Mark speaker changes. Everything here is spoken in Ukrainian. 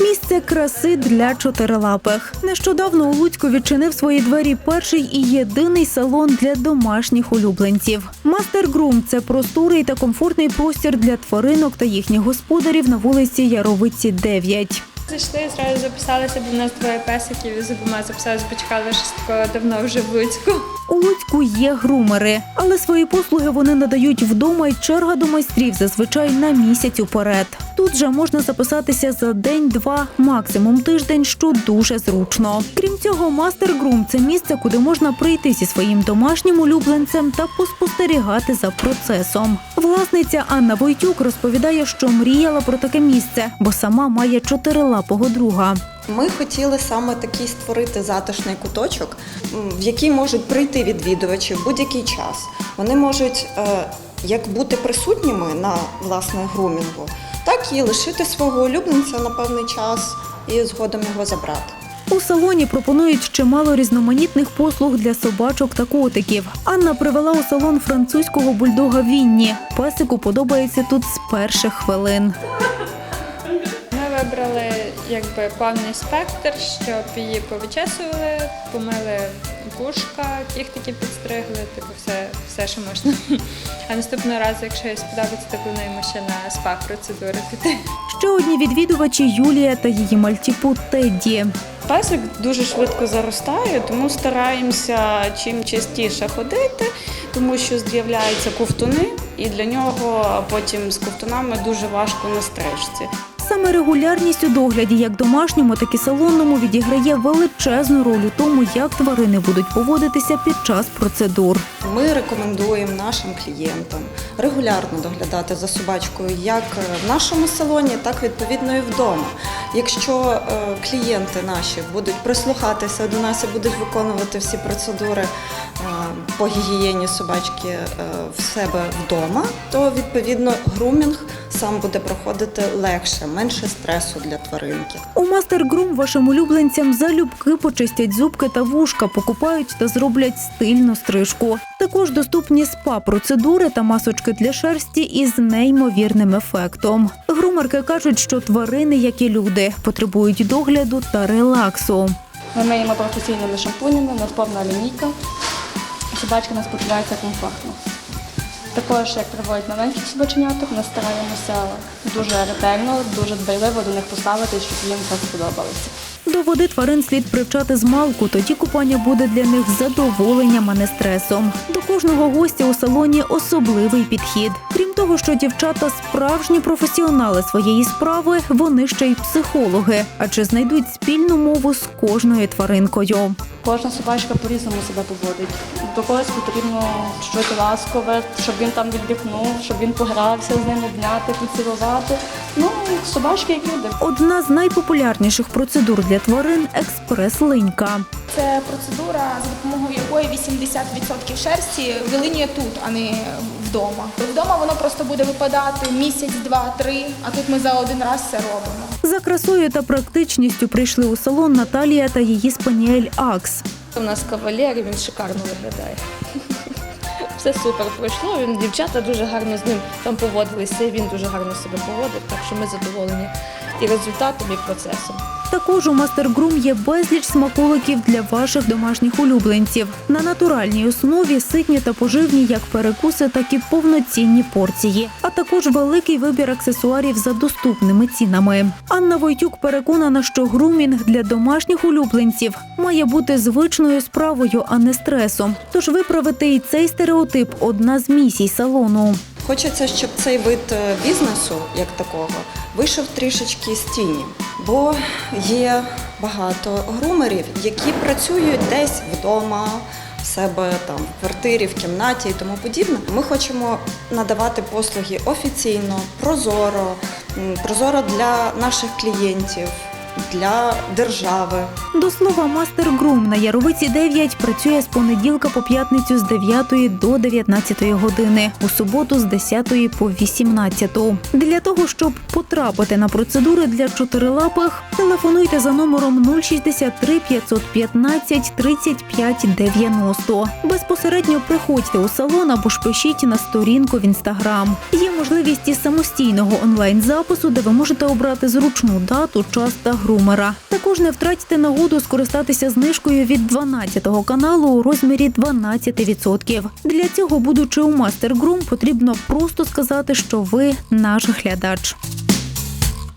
Speaker 1: Місце краси для чотирилапих. Нещодавно у Луцьку відчинив свої двері перший і єдиний салон для домашніх улюбленців. Мастер Грум це просторий та комфортний простір для тваринок та їхніх господарів на вулиці Яровиці 9.
Speaker 2: Зайшли, зразу записалися, бо в нас двоє песиків і з обома записалися, бо чекали такого давно вже в Луцьку.
Speaker 1: У Луцьку є грумери, але свої послуги вони надають вдома і черга до майстрів зазвичай на місяць уперед. Тут же можна записатися за день-два, максимум тиждень, що дуже зручно. Крім цього, мастер грум це місце, куди можна прийти зі своїм домашнім улюбленцем та поспостерігати за процесом. Власниця Анна Войтюк розповідає, що мріяла про таке місце, бо сама має чотирилапого друга.
Speaker 3: Ми хотіли саме такий створити затишний куточок, в який можуть прийти відвідувачі в будь-який час. Вони можуть е, як бути присутніми на власне грумінгу, так і лишити свого улюбленця на певний час і згодом його забрати.
Speaker 1: У салоні пропонують чимало різноманітних послуг для собачок та котиків. Анна привела у салон французького бульдога Вінні. Песику подобається тут з перших хвилин.
Speaker 2: Ми вибрали якби повний спектр, щоб її повичесували, помили вушка, кіхтики підстригли, типу все, все, що можна. А наступного разу, якщо їй сподобається, то плануємо ще на спа процедури піти.
Speaker 1: Ще одні відвідувачі Юлія та її мальтіпу Тедді.
Speaker 4: Песик дуже швидко заростає, тому стараємося чим частіше ходити, тому що з'являються ковтуни, і для нього потім з ковтунами дуже важко на стрижці.
Speaker 1: Саме регулярність у догляді як домашньому, так і салонному відіграє величезну роль у тому, як тварини будуть поводитися під час процедур.
Speaker 3: Ми рекомендуємо нашим клієнтам регулярно доглядати за собачкою як в нашому салоні, так відповідно і вдома. Якщо е, клієнти наші будуть прислухатися до нас і будуть виконувати всі процедури по гігієні собачки е, в себе вдома, то відповідно грумінг сам буде проходити легше, менше стресу для тваринки.
Speaker 1: У мастер Грум вашим улюбленцям залюбки почистять зубки та вушка, покупають та зроблять стильну стрижку. Також доступні спа-процедури та масочки для шерсті із неймовірним ефектом. Грумерки кажуть, що тварини, як і люди, потребують догляду та релаксу.
Speaker 5: Ми миємо професійними шампунями, нас повна лінійка. Собачка нас почувається комфортно. Також, як приводять маленьких собаченяток, ми стараємося дуже ретельно, дуже дбайливо до них поставити, щоб їм це сподобалося.
Speaker 1: До води тварин слід привчати з малку, тоді купання буде для них задоволенням, а не стресом. До кожного гостя у салоні особливий підхід. Крім того, що дівчата справжні професіонали своєї справи, вони ще й психологи, адже знайдуть спільну мову з кожною тваринкою.
Speaker 5: Кожна собачка по-різному себе поводить. До когось потрібно щось ласкове, щоб він там віддихнув, щоб він погрався з ним, обняти, поцілувати. Ну, собачки як люди.
Speaker 1: Одна з найпопулярніших процедур для тварин експрес-линька.
Speaker 6: Це процедура, за допомогою якої 80% шерсті вилинює тут, а не вдома. Вдома воно просто буде випадати місяць, два, три, а тут ми за один раз все робимо.
Speaker 1: За красою та практичністю прийшли у салон Наталія та її спаніель Акс.
Speaker 4: У нас кавалер, він шикарно виглядає. Все супер пройшло. Він дівчата дуже гарно з ним там поводилися, і він дуже гарно себе поводив, так що ми задоволені і результатом, і процесом.
Speaker 1: Також у Мастер Грум є безліч смаколиків для ваших домашніх улюбленців. На натуральній основі ситні та поживні як перекуси, так і повноцінні порції, а також великий вибір аксесуарів за доступними цінами. Анна Войтюк переконана, що грумінг для домашніх улюбленців має бути звичною справою, а не стресом. Тож виправити і цей стереотип одна з місій салону.
Speaker 3: Хочеться, щоб цей вид е, бізнесу, як такого, вийшов трішечки з тіні, бо є багато грумерів, які працюють десь вдома, в себе там в квартирі, в кімнаті і тому подібне. Ми хочемо надавати послуги офіційно, прозоро, прозоро для наших клієнтів. Для держави.
Speaker 1: До слова, мастер Грум на Яровиці 9 працює з понеділка по п'ятницю з 9 до 19 години, у суботу з 10 по 18. Для того, щоб потрапити на процедури для чотирилапих, телефонуйте за номером 063 515 35 90. Безпосередньо приходьте у салон або ж пишіть на сторінку в інстаграм. Є можливість і самостійного онлайн-запису, де ви можете обрати зручну дату, час та грумера. Також не втратьте нагоду скористатися знижкою від 12 каналу у розмірі 12%. Для цього, будучи у мастер Грум, потрібно просто сказати, що ви наш глядач.